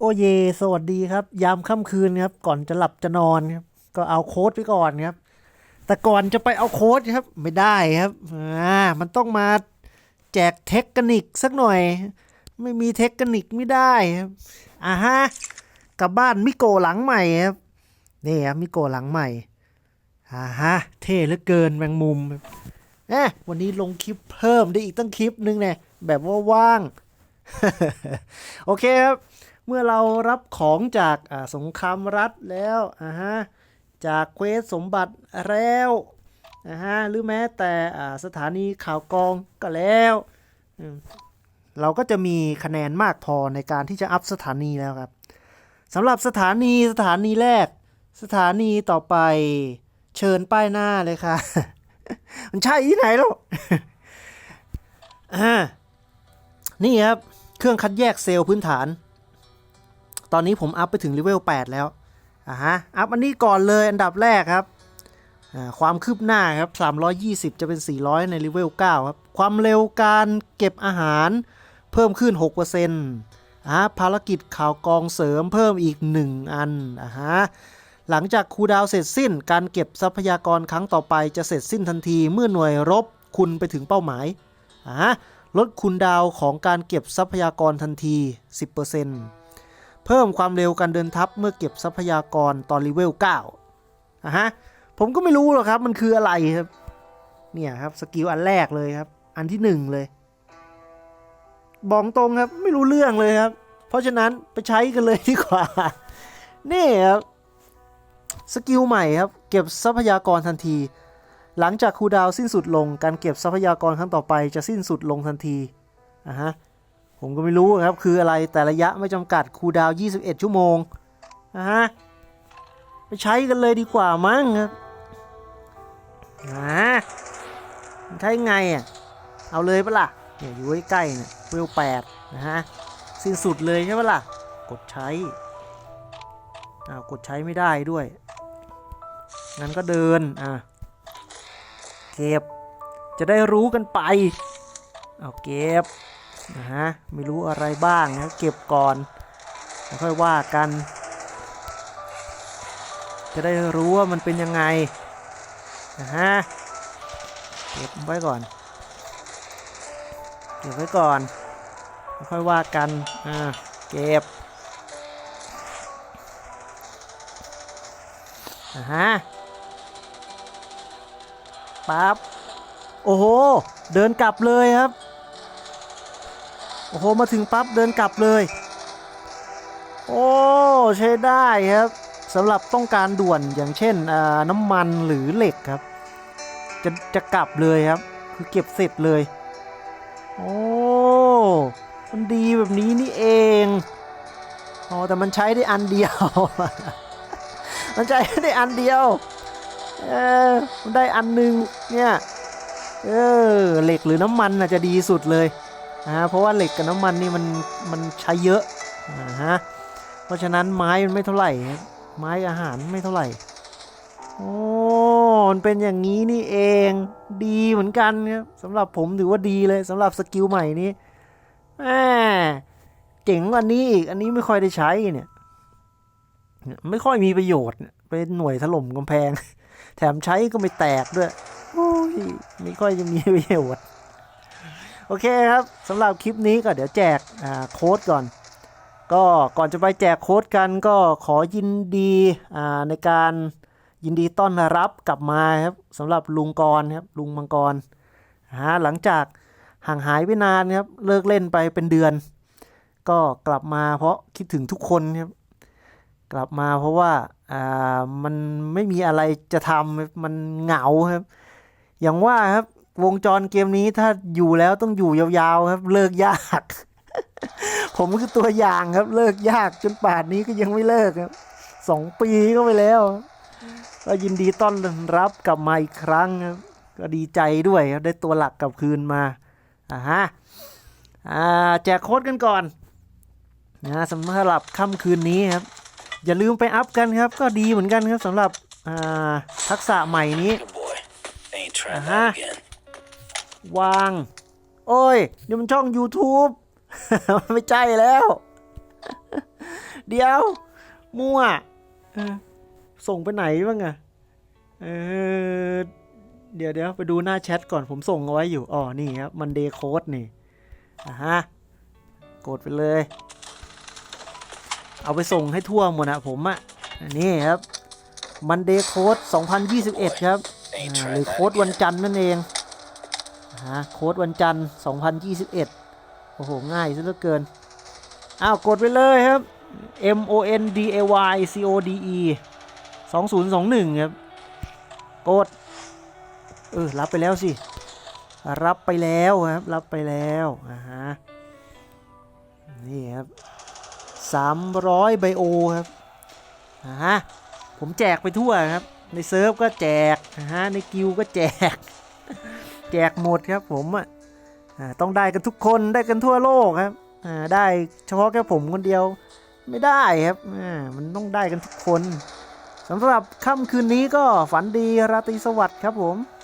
โอเย สวัสดีครับ ยามค่ำคืนครับ ก่อนจะหลับจะนอนครับ ก็เอาโค้ดไว้ก่อนครับ แต่ก่อนจะไปเอาโค้ดครับ ไม่ได้ครับ อ่า มันต้องมาแจกเทคนิคสักหน่อย ไม่มีเทคนิคไม่ได้ครับอ่าฮะกลับบ้านมิโกะหลังใหม่ครับ นี่ครับมิโกะหลังใหม่อ่าฮะ เท่เหลือเกินแมงมุมเอ๊ะวันนี้ลงคลิปเพิ่มได้อีกตั้งคลิปนึงเนี่ยแบบว่าว่าง โอเคครับ เมื่อเรารับของจากสงครามรัฐแล้วอ่าฮะจากเควสสมบัติแล้วอ่าฮะหรือแม้แต่สถานีข่าวกองก็แล้วเราก็จะมีคะแนนมากพอในการที่จะอัพสถานีแล้วครับสำหรับสถานีสถานีแรก สถานีต่อไปเชิญป้ายหน้าเลยค่ะ มันใช่ที่ไหนหรอกนี่ครับ เครื่องคัดแยกเซลล์พื้นฐาน ตอนนี้ผมอัพไปถึงเลเวล8แล้วอ่าฮะอัพอันนี้ก่อนเลยอันดับแรกครับอ่าความคืบหน้าครับ 320 จะเป็น 400 ในเลเวล 9 ครับ ความเร็วการเก็บอาหารเพิ่มขึ้น 6%อ่าภารกิจข่าวกองเสริมเพิ่มอีก 1 อันอ่าฮะหลังจากคูดาวเสร็จสิ้น การเก็บทรัพยากรครั้งต่อไปจะเสร็จสิ้นทันทีเมื่อหน่วยรบคุณไปถึงเป้าหมายอ่าฮะลดคูลดาวของการเก็บทรัพยากรทันที 10% เพิ่มความเร็วการเดินทัพเมื่อเก็บทรัพยากรตอนเลเวล9อะฮะผมก็ไม่รู้หรอกครับมันคืออะไรครับ เนี่ยครับสกิลอันแรกเลยครับ อันที่หนึ่งเลยบอกตรงครับไม่รู้เรื่องเลยครับ เพราะฉะนั้นไปใช้กันเลยดีกว่า นี่ครับสกิลใหม่ครับ เก็บทรัพยากรทันที หลังจากคูดาวสิ้นสุดลง การเก็บทรัพยากรครั้งต่อไปจะสิ้นสุดลงทันทีอะฮะ ผมก็ไม่รู้ครับ คืออะไรแต่ระยะไม่จำกัดคูดาว 21 ชั่วโมงนะฮะไปใช้กันเลยดีกว่ามั้งครับนะใช้ไงอะ เอาเลยปะล่ะ เนี่ยอยู่ใกล้ๆเนี่ยเวลแปดนะฮะ สิ้นสุดเลยใช่ปะล่ะ กดใช้อ้าวกดใช้ไม่ได้ด้วย งั้นก็เดิน อะ เก็บ จะได้รู้กันไป เอาเก็บ นะฮะไม่รู้อะไรบ้างนะเก็บก่อนแล้วค่อยว่ากัน จะได้รู้ว่ามันเป็นยังไงนะฮะเก็บไว้ก่อนเก็บไว้ก่อนแล้วค่อยว่ากันอ่าเก็บนะฮะปั๊บโอ้โห เดินกลับเลยครับ โอ้โห มาถึงปั๊บเดินกลับเลย โอ้ใช้ได้ครับสำหรับต้องการด่วนอย่างเช่นน้ำมันหรือเหล็กครับ จะจะกลับเลยครับ คือเก็บเสร็จเลย โอ้มันดีแบบนี้นี่เองอ๋อแต่มันใช้ได้อันเดียว มันใช้ได้อันเดียวเออมันได้อันหนึงเนี่ยเออเหล็กหรือน้ำมันน่ะจะดีสุดเลย นะฮะเพราะว่าเหล็กกับน้ำมันนี่มันมันใช้เยอะนะฮะเพราะฉะนั้นไม้มันไม่เท่าไหร่ไม้อาหารไม่เท่าไหร่โอ้มันเป็นอย่างนี้นี่เองดีเหมือนกันครับสำหรับผมถือว่าดีเลยสำหรับสกิลใหม่นี้แหมเจ๋งกว่านี้อีกอันนี้ไม่ค่อยได้ใช้เนี่ยไม่ค่อยมีประโยชน์เนี่ยเป็นหน่วยถล่มกำแพง แถมใช้ก็ไม่แตกด้วยโอ้ยไม่ค่อยจะมีประโยชน์ โอเคครับสำหรับคลิปนี้ก็เดี๋ยวแจกโค้ดก่อน ก็ก่อนจะไปแจกโค้ดกันก็ขอยินดีในการยินดีต้อนรับกลับมาครับสำหรับลุงกรครับลุงมังกรฮะหลังจากห่างหายไปนานครับเลิกเล่นไปเป็นเดือน ก็กลับมาเพราะคิดถึงทุกคนครับกลับมาเพราะว่าอ่ามันไม่มีอะไรจะทำมันเหงาครับ อย่างว่าครับ วงจรเกมนี้ถ้าอยู่แล้วต้องอยู่ยาวๆครับ เลิกยาก ผมคือตัวอย่างครับ เลิกยากจนป่านนี้ก็ยังไม่เลิกครับสองปีก็ไปแล้วก็ยินดีต้อนรับกลับมาอีกครั้งครับก็ดีใจด้วยครับได้ตัวหลักกลับคืนมาอ่าฮะอ่าแจกโค้ดกันก่อนนะสำหรับค่ำคืนนี้ครับ อย่าลืมไปอัพกันครับ ก็ดีเหมือนกันครับสำหรับอ่าทักษะใหม่นี้ Good boy. Ain't trying Uh-huh. that again. วาง โอ้ยนี่มันช่อง YouTube ไม่ใช่แล้ว เดี๋ยว มั่วเออส่งไปไหนบ้างอะเออเดี๋ยวเดี๋ยวไปดูหน้าแชทก่อนผมส่งเอาไว้อยู่ อ๋อ นี่ครับ มันเดย์โค้ดนี่อะฮะ กดไปเลย เอาไปส่งให้ทั่วหมดนะผมอะ่ะอันนี่ครับ มันเดย์โค้ด2021 ครับอ่าหรือโค้ดวันจันทร์นั่นเอง ฮะโค้ดวันจันทร์ 2021 โอ้โห ง่ายซะเหลือเกิน อ้าว กดไปเลยครับ M O N D A Y C O D E 2021 ครับ กด เออ รับไปแล้วสิ รับไปแล้วครับ รับไปแล้วอ่าฮะนี่ครับ 300 ไบโอครับอ่าฮะผมแจกไปทั่วครับ ในเซิร์ฟก็แจกนะฮะในกิวก็แจก แจกหมดครับผมอะต้องได้กันทุกคนได้กันทั่วโลกครับอ่าได้เฉพาะแค่ผมคนเดียวไม่ได้ครับอ่ามันต้องได้กันทุกคนสำหรับค่ำคืนนี้ก็ฝันดีราตรีสวัสดิ์ครับผม「